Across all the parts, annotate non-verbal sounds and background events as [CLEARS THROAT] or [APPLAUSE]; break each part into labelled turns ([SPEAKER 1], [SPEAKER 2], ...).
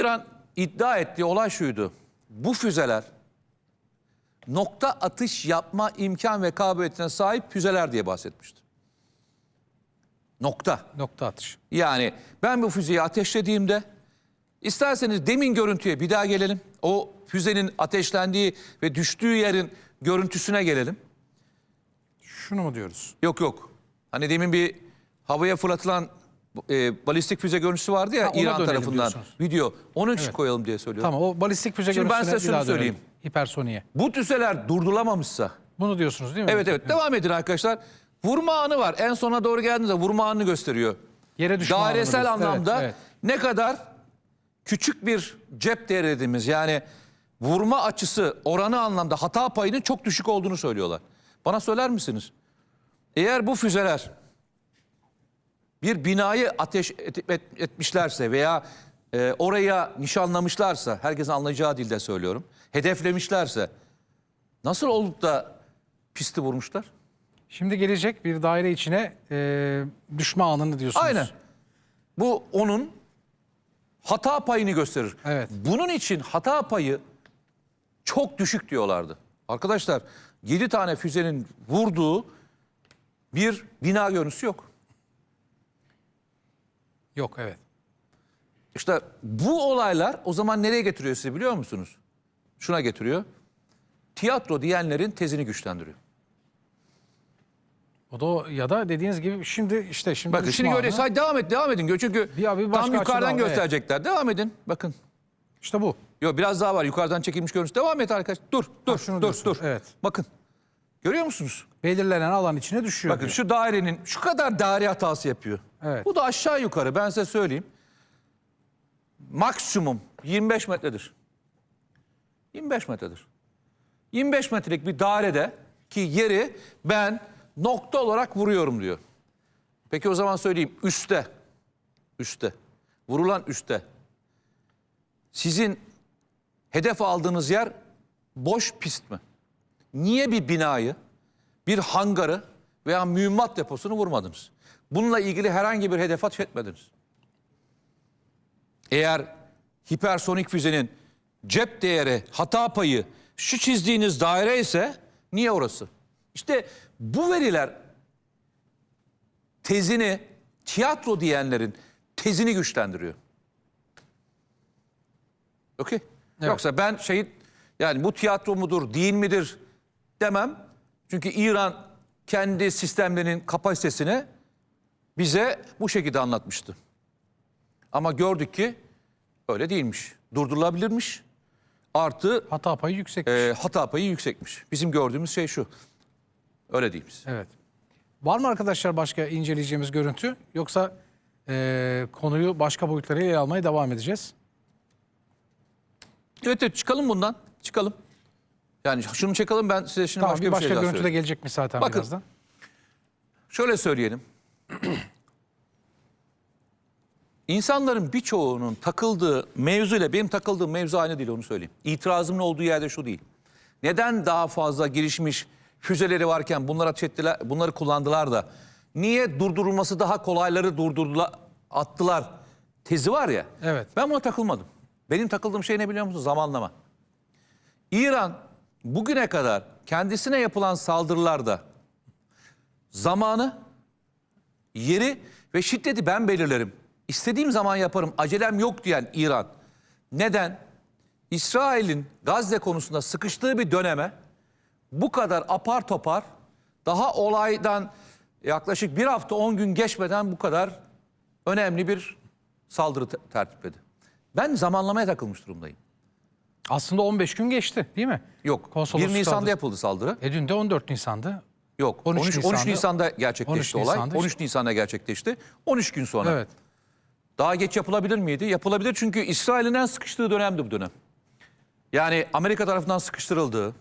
[SPEAKER 1] İran iddia ettiği olay şuydu. Bu füzeler nokta atış yapma imkan ve kabiliyetine sahip füzeler diye bahsetmişti. Nokta.
[SPEAKER 2] Nokta atış.
[SPEAKER 1] Yani ben bu füzeyi ateşlediğimde isterseniz demin görüntüye bir daha gelelim. O füzenin ateşlendiği ve düştüğü yerin görüntüsüne gelelim.
[SPEAKER 2] Şunu mu diyoruz?
[SPEAKER 1] Yok yok. Hani demin bir havaya fırlatılan e, balistik füze görüntüsü vardı ya
[SPEAKER 2] Ha,
[SPEAKER 1] İran
[SPEAKER 2] dönelim
[SPEAKER 1] tarafından.
[SPEAKER 2] diyorsunuz.
[SPEAKER 1] Video. Onun için koyalım diye söylüyorum.
[SPEAKER 2] Tamam o balistik füze
[SPEAKER 1] Şimdi ben
[SPEAKER 2] görüntüsüne
[SPEAKER 1] size
[SPEAKER 2] bir daha
[SPEAKER 1] şunu
[SPEAKER 2] dönelim.
[SPEAKER 1] söyleyeyim.
[SPEAKER 2] Hipersoniye.
[SPEAKER 1] Bu füzeler durdurulamamışsa
[SPEAKER 2] Bunu diyorsunuz değil mi?
[SPEAKER 1] Evet evet devam edin arkadaşlar. Vurma anı var. En sona doğru geldiğinizde vurma anını gösteriyor.
[SPEAKER 2] Yere düşme
[SPEAKER 1] Dairesel anlamda
[SPEAKER 2] Evet,
[SPEAKER 1] ne kadar küçük bir cep değeri dediğimiz yani vurma açısı oranı anlamda hata payının çok düşük olduğunu söylüyorlar. Bana söyler misiniz? Eğer bu füzeler bir binayı ateş et- et- etmişlerse veya e, oraya nişanlamışlarsa, herkesin anlayacağı dilde söylüyorum, hedeflemişlerse nasıl olup da pisti vurmuşlar?
[SPEAKER 2] Şimdi gelecek bir daire içine e, düşme anını diyorsunuz.
[SPEAKER 1] Aynen. Bu onun hata payını gösterir.
[SPEAKER 2] Evet.
[SPEAKER 1] Bunun için hata payı çok düşük diyorlardı. Arkadaşlar 7 tane füzenin vurduğu bir bina görüntüsü yok.
[SPEAKER 2] Yok evet.
[SPEAKER 1] İşte bu olaylar o zaman nereye getiriyor sizi biliyor musunuz? Şuna getiriyor. Tiyatro diyenlerin tezini güçlendiriyor.
[SPEAKER 2] O da o- ya da dediğiniz gibi şimdi işte şimdi
[SPEAKER 1] Bakın şimdi görüyoruz. Hadi devam et, devam edin. Çünkü
[SPEAKER 2] Bir abi başka
[SPEAKER 1] tam yukarıdan
[SPEAKER 2] evet.
[SPEAKER 1] gösterecekler. Devam edin. Bakın.
[SPEAKER 2] İşte bu.
[SPEAKER 1] Yok biraz daha var. Yukarıdan çekilmiş görüntüsü. Devam et arkadaş. Dur, dur,
[SPEAKER 2] şunu
[SPEAKER 1] dur,
[SPEAKER 2] diyorsunuz,
[SPEAKER 1] dur.
[SPEAKER 2] evet.
[SPEAKER 1] Bakın. Görüyor musunuz?
[SPEAKER 2] Belirlenen alan içine düşüyor.
[SPEAKER 1] Bakın
[SPEAKER 2] diyor.
[SPEAKER 1] şu dairenin şu kadar daire hatası yapıyor.
[SPEAKER 2] Evet.
[SPEAKER 1] Bu da aşağı yukarı ben size söyleyeyim. Maksimum 25 metredir. 25 metredir. 25 metrelik bir dairede ki yeri ben nokta olarak vuruyorum diyor. Peki o zaman söyleyeyim üstte. Üstte. Vurulan üstte. Sizin hedef aldığınız yer boş pist mi? Niye bir binayı, bir hangarı veya mühimmat deposunu vurmadınız? Bununla ilgili herhangi bir hedef ateş etmediniz. Eğer hipersonik füzenin cep değeri, hata payı şu çizdiğiniz daire ise niye orası? İşte bu veriler tezini tiyatro diyenlerin tezini güçlendiriyor. Okey.
[SPEAKER 2] Evet.
[SPEAKER 1] Yoksa ben şey yani bu tiyatro mudur değil midir demem. Çünkü İran kendi sistemlerinin kapasitesini bize bu şekilde anlatmıştı. Ama gördük ki öyle değilmiş. Durdurulabilirmiş. Artı
[SPEAKER 2] Hata payı yüksek.
[SPEAKER 1] e, hata payı yüksekmiş. Bizim gördüğümüz şey şu. Öyle değil biz.
[SPEAKER 2] Evet. Var mı arkadaşlar başka inceleyeceğimiz görüntü? Yoksa e, konuyu başka boyutlarıyla ele almaya devam edeceğiz.
[SPEAKER 1] Evet, evet çıkalım bundan. Çıkalım. Yani şunu çekelim ben size şimdi
[SPEAKER 2] Tamam
[SPEAKER 1] başka
[SPEAKER 2] bir
[SPEAKER 1] bir
[SPEAKER 2] başka
[SPEAKER 1] şey daha
[SPEAKER 2] görüntü de
[SPEAKER 1] söyleyeyim.
[SPEAKER 2] gelecek mi zaten
[SPEAKER 1] Bakın.
[SPEAKER 2] birazdan?
[SPEAKER 1] Şöyle söyleyelim. [CLEARS THROAT] İnsanların birçoğunun takıldığı mevzuyla benim takıldığım mevzu aynı değil onu söyleyeyim. İtirazımın olduğu yerde şu değil. Neden daha fazla gelişmiş füzeleri varken bunları ateş ettiler, bunları kullandılar da niye durdurulması daha kolayları durdurdular, attılar tezi var ya.
[SPEAKER 2] Evet.
[SPEAKER 1] Ben buna takılmadım. Benim takıldığım şey ne biliyor musun? Zamanlama. İran bugüne kadar kendisine yapılan saldırılarda zamanı, yeri ve şiddeti ben belirlerim. İstediğim zaman yaparım, acelem yok diyen İran. Neden? İsrail'in Gazze konusunda sıkıştığı bir döneme bu kadar apar topar daha olaydan yaklaşık bir hafta on gün geçmeden bu kadar önemli bir saldırı te- tertipledi. Ben zamanlamaya takılmış durumdayım.
[SPEAKER 2] Aslında 15 gün geçti değil mi?
[SPEAKER 1] Yok.
[SPEAKER 2] Konsolosluk
[SPEAKER 1] 1 Nisan'da
[SPEAKER 2] saldırısı.
[SPEAKER 1] yapıldı saldırı.
[SPEAKER 2] E dün de 14 Nisan'dı.
[SPEAKER 1] Yok.
[SPEAKER 2] 13
[SPEAKER 1] 13, 13
[SPEAKER 2] Nisan'da-
[SPEAKER 1] Nisan'da gerçekleşti
[SPEAKER 2] 13
[SPEAKER 1] olay.
[SPEAKER 2] Nisan'da
[SPEAKER 1] 13 Nisan'da gerçekleşti. 13 gün sonra.
[SPEAKER 2] Evet.
[SPEAKER 1] Daha geç yapılabilir miydi? Yapılabilir çünkü İsrail'in en sıkıştığı dönemdi bu dönem. Yani Amerika tarafından sıkıştırıldığı,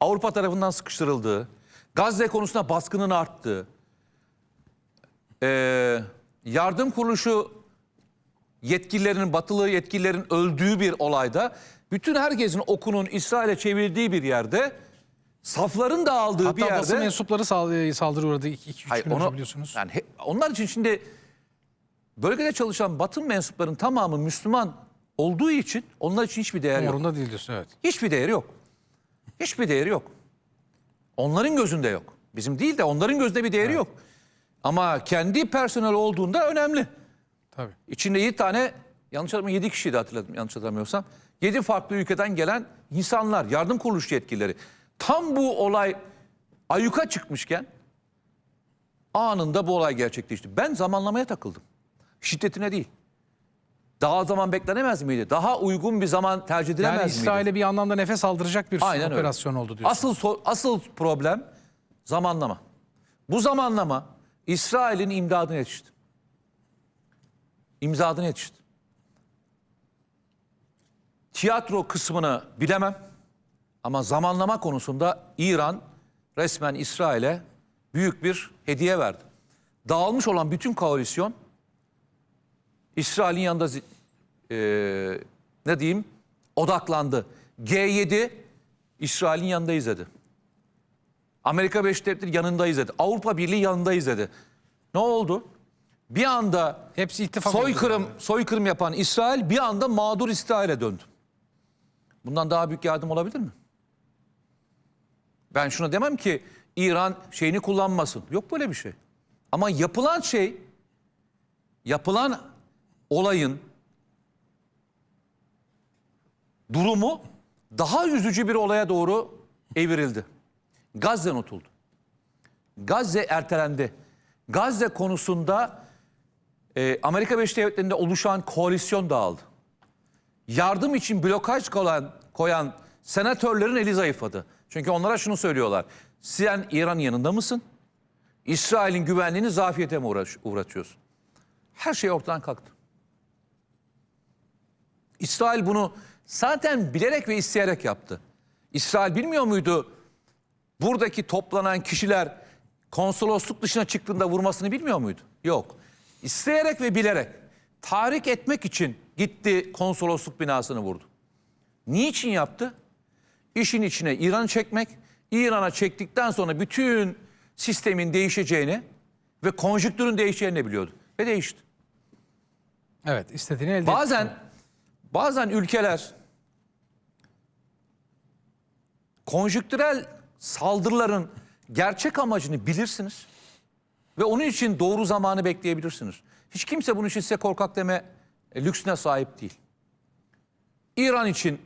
[SPEAKER 1] Avrupa tarafından sıkıştırıldığı, Gazze konusunda baskının arttığı, eee, yardım kuruluşu yetkililerinin, batılı yetkililerin öldüğü bir olayda, bütün herkesin okunun İsrail'e çevrildiği bir yerde, safların dağıldığı bir
[SPEAKER 2] Hatta
[SPEAKER 1] yerde...
[SPEAKER 2] basın mensupları sal- saldırı uğradı 2-3
[SPEAKER 1] Hayır,
[SPEAKER 2] gün
[SPEAKER 1] onu-
[SPEAKER 2] biliyorsunuz.
[SPEAKER 1] Yani he- onlar için şimdi bölgede çalışan Batı mensupların tamamı Müslüman olduğu için onlar için hiçbir değer yok.
[SPEAKER 2] Umurunda değil diyorsun evet.
[SPEAKER 1] Hiçbir değeri yok. Hiçbir değeri yok. Onların gözünde yok. Bizim değil de onların gözünde bir değeri yok. Ama kendi personel olduğunda önemli.
[SPEAKER 2] Tabii.
[SPEAKER 1] İçinde 7 tane yanlış hatırlamıyorum 7 kişiydi hatırladım yanlış hatırlamıyorsam. 7 farklı ülkeden gelen insanlar, yardım kuruluşu yetkilileri. Tam bu olay ayyuka çıkmışken anında bu olay gerçekleşti. Ben zamanlamaya takıldım. Şiddetine değil. Daha zaman beklenemez miydi? Daha uygun bir zaman tercih edilemez
[SPEAKER 2] Yani
[SPEAKER 1] miydi?
[SPEAKER 2] İsrail'e bir anlamda nefes aldıracak bir
[SPEAKER 1] Aynen öyle.
[SPEAKER 2] operasyon oldu diyorsun.
[SPEAKER 1] Asıl so- asıl problem zamanlama. Bu zamanlama İsrail'in imdadına yetişti. İmdadına yetişti. Tiyatro kısmını bilemem ama zamanlama konusunda İran resmen İsrail'e büyük bir hediye verdi. Dağılmış olan bütün koalisyon İsrail'in yanında eee, ne diyeyim odaklandı. G7 İsrail'in yanındayız dedi. Amerika Devletleri yanındayız dedi. Avrupa Birliği yanındayız dedi. Ne oldu? Bir anda
[SPEAKER 2] Hepsi ittifak
[SPEAKER 1] soykırım
[SPEAKER 2] oldu.
[SPEAKER 1] soykırım yapan İsrail bir anda mağdur İsrail'e döndü. Bundan daha büyük yardım olabilir mi? Ben şuna demem ki İran şeyini kullanmasın. Yok böyle bir şey. Ama yapılan şey yapılan olayın durumu daha üzücü bir olaya doğru evrildi. Gazze unutuldu. Gazze ertelendi. Gazze konusunda e, Amerika Birleşik Devletleri'nde oluşan koalisyon dağıldı. Yardım için blokaj koyan, koyan senatörlerin eli zayıfladı. Çünkü onlara şunu söylüyorlar. Sen İran'ın yanında mısın? İsrail'in güvenliğini zafiyete mi uğraş, uğratıyorsun? Her şey ortadan kalktı. İsrail bunu zaten bilerek ve isteyerek yaptı. İsrail bilmiyor muydu buradaki toplanan kişiler konsolosluk dışına çıktığında vurmasını bilmiyor muydu? Yok. İsteyerek ve bilerek tahrik etmek için gitti konsolosluk binasını vurdu. Niçin yaptı? İşin içine İran'ı çekmek, İran'a çektikten sonra bütün sistemin değişeceğini ve konjüktürün değişeceğini biliyordu. Ve değişti.
[SPEAKER 2] Evet istediğini elde etti.
[SPEAKER 1] Bazen bazen ülkeler konjüktürel saldırıların gerçek amacını bilirsiniz ve onun için doğru zamanı bekleyebilirsiniz. Hiç kimse bunun için size korkak deme e, lüksüne sahip değil. İran için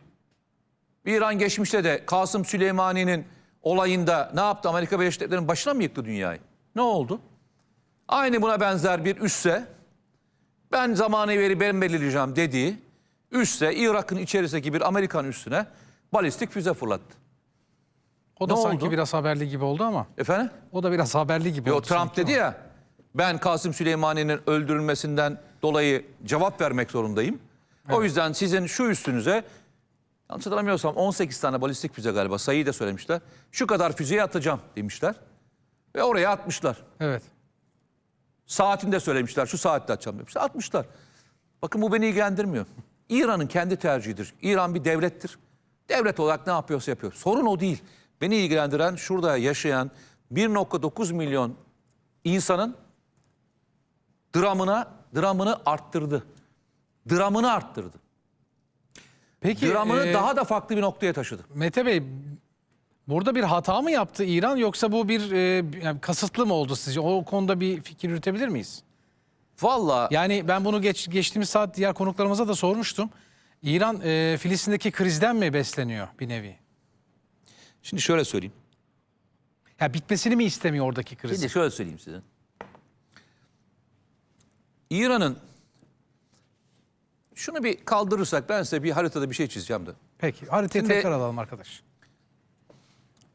[SPEAKER 1] İran geçmişte de Kasım Süleymani'nin olayında ne yaptı? Amerika Birleşik Devletleri'nin başına mı yıktı dünyayı? Ne oldu? Aynı buna benzer bir üsse ben zamanı veri ben belirleyeceğim dediği üsse Irak'ın içerisindeki bir Amerikan üssüne balistik füze fırlattı.
[SPEAKER 2] O da
[SPEAKER 1] Ne
[SPEAKER 2] sanki
[SPEAKER 1] oldu?
[SPEAKER 2] biraz haberli gibi oldu ama.
[SPEAKER 1] Efendim?
[SPEAKER 2] O da biraz haberli gibi
[SPEAKER 1] Yo,
[SPEAKER 2] oldu.
[SPEAKER 1] Trump dedi
[SPEAKER 2] ama.
[SPEAKER 1] ya ben Kasım Süleymani'nin öldürülmesinden dolayı cevap vermek zorundayım. O yüzden sizin şu üstünüze yanlış hatırlamıyorsam 18 tane balistik füze galiba sayıyı da söylemişler. Şu kadar füzeyi atacağım demişler. Ve oraya atmışlar.
[SPEAKER 2] Evet.
[SPEAKER 1] Saatini de söylemişler. Şu saatte açacağım demişler. Atmışlar. Bakın bu beni ilgilendirmiyor. İran'ın kendi tercihidir. İran bir devlettir. Devlet olarak ne yapıyorsa yapıyor. Sorun o değil. Beni ilgilendiren şurada yaşayan 1.9 milyon insanın dramına dramını arttırdı. Dramını arttırdı.
[SPEAKER 2] Peki
[SPEAKER 1] Dramını
[SPEAKER 2] e,
[SPEAKER 1] daha da farklı bir noktaya taşıdı.
[SPEAKER 2] Mete Bey burada bir hata mı yaptı İran yoksa bu bir e, yani kasıtlı mı oldu sizce? O konuda bir fikir yürütebilir miyiz?
[SPEAKER 1] Vallahi
[SPEAKER 2] Yani ben bunu geç, geçtiğimiz saat diğer konuklarımıza da sormuştum. İran e, Filistin'deki krizden mi besleniyor bir nevi?
[SPEAKER 1] Şimdi şöyle söyleyeyim.
[SPEAKER 2] Ya bitmesini mi istemiyor oradaki kriz?
[SPEAKER 1] Şimdi şöyle söyleyeyim size. İran'ın şunu bir kaldırırsak ben size bir haritada bir şey çizeceğim de.
[SPEAKER 2] Peki haritayı
[SPEAKER 1] Şimdi-
[SPEAKER 2] tekrar alalım arkadaş.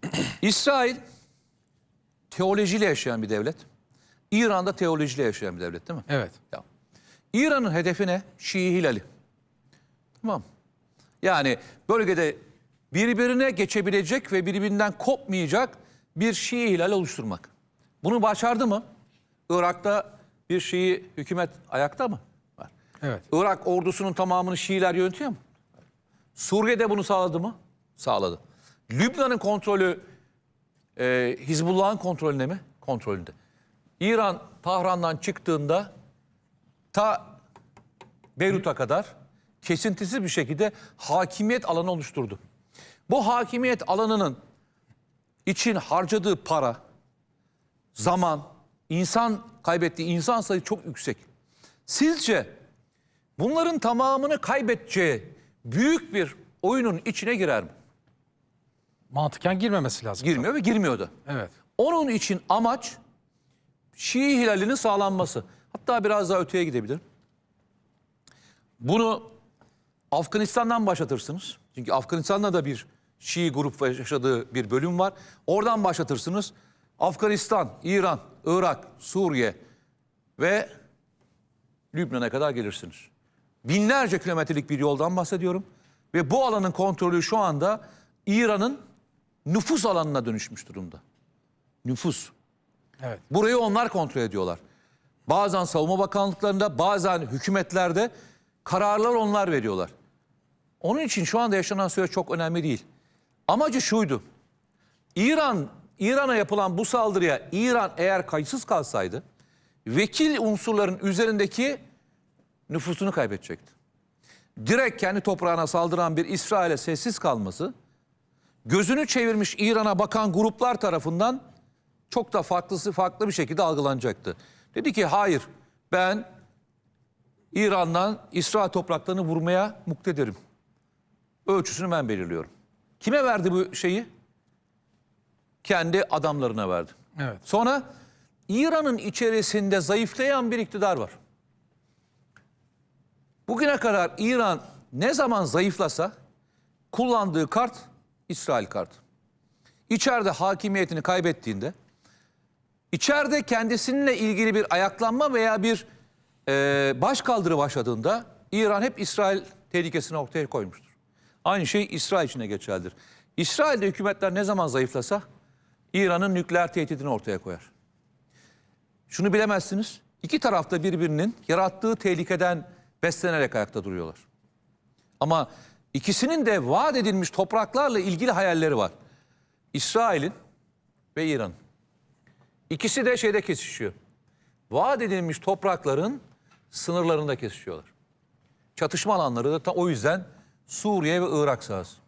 [SPEAKER 2] [CLEARS THROAT]
[SPEAKER 1] İsrail teolojiyle yaşayan bir devlet. İran'da teolojiyle yaşayan bir devlet değil mi?
[SPEAKER 2] Evet.
[SPEAKER 1] Ya. İran'ın hedefi ne? Şii hilali. Tamam. Yani bölgede birbirine geçebilecek ve birbirinden kopmayacak bir Şii hilal oluşturmak. Bunu başardı mı? Irak'ta bir Şii hükümet ayakta mı? Var.
[SPEAKER 2] Evet.
[SPEAKER 1] Irak ordusunun tamamını Şiiler yönetiyor mu? Suriye'de bunu sağladı mı? Sağladı. Lübnan'ın kontrolü e, Hizbullah'ın kontrolünde mi? Kontrolünde. İran Tahran'dan çıktığında ta Beyrut'a kadar kesintisiz bir şekilde hakimiyet alanı oluşturdu. Bu hakimiyet alanının için harcadığı para, zaman, insan kaybettiği insan sayısı çok yüksek. Sizce bunların tamamını kaybedeceği büyük bir oyunun içine girer mi?
[SPEAKER 2] Mantıken girmemesi lazım.
[SPEAKER 1] Girmiyor ve girmiyordu.
[SPEAKER 2] Evet.
[SPEAKER 1] Onun için amaç Şii hilalinin sağlanması. Hatta biraz daha öteye gidebilirim. Bunu Afganistan'dan başlatırsınız. Çünkü Afganistan'da da bir Şii grup yaşadığı bir bölüm var. Oradan başlatırsınız. Afganistan, İran, Irak, Suriye ve Lübnan'a kadar gelirsiniz. Binlerce kilometrelik bir yoldan bahsediyorum. Ve bu alanın kontrolü şu anda İran'ın nüfus alanına dönüşmüş durumda. Nüfus.
[SPEAKER 2] Evet.
[SPEAKER 1] Burayı onlar kontrol ediyorlar. Bazen savunma bakanlıklarında, bazen hükümetlerde kararlar onlar veriyorlar. Onun için şu anda yaşanan süreç çok önemli değil. Amacı şuydu. İran İran'a yapılan bu saldırıya İran eğer kayıtsız kalsaydı vekil unsurların üzerindeki nüfusunu kaybedecekti. Direkt kendi toprağına saldıran bir İsrail'e sessiz kalması gözünü çevirmiş İran'a bakan gruplar tarafından çok da farklısı farklı bir şekilde algılanacaktı. Dedi ki hayır ben İran'dan İsrail topraklarını vurmaya muktedirim. Ölçüsünü ben belirliyorum. Kime verdi bu şeyi? Kendi adamlarına verdi.
[SPEAKER 2] Evet.
[SPEAKER 1] Sonra İran'ın içerisinde zayıflayan bir iktidar var. Bugüne kadar İran ne zaman zayıflasa kullandığı kart İsrail kartı. İçeride hakimiyetini kaybettiğinde içeride kendisininle ilgili bir ayaklanma veya bir e, başkaldırı başladığında İran hep İsrail tehlikesini ortaya koymuştur. Aynı şey İsrail için de geçerlidir. İsrail'de hükümetler ne zaman zayıflasa İran'ın nükleer tehdidini ortaya koyar. Şunu bilemezsiniz. İki tarafta birbirinin yarattığı tehlikeden beslenerek ayakta duruyorlar. Ama ikisinin de vaat edilmiş topraklarla ilgili hayalleri var. İsrail'in ve İran'ın. İkisi de şeyde kesişiyor. Vaat edilmiş toprakların sınırlarında kesişiyorlar. Çatışma alanları da o yüzden Suriye ve Irak sahası.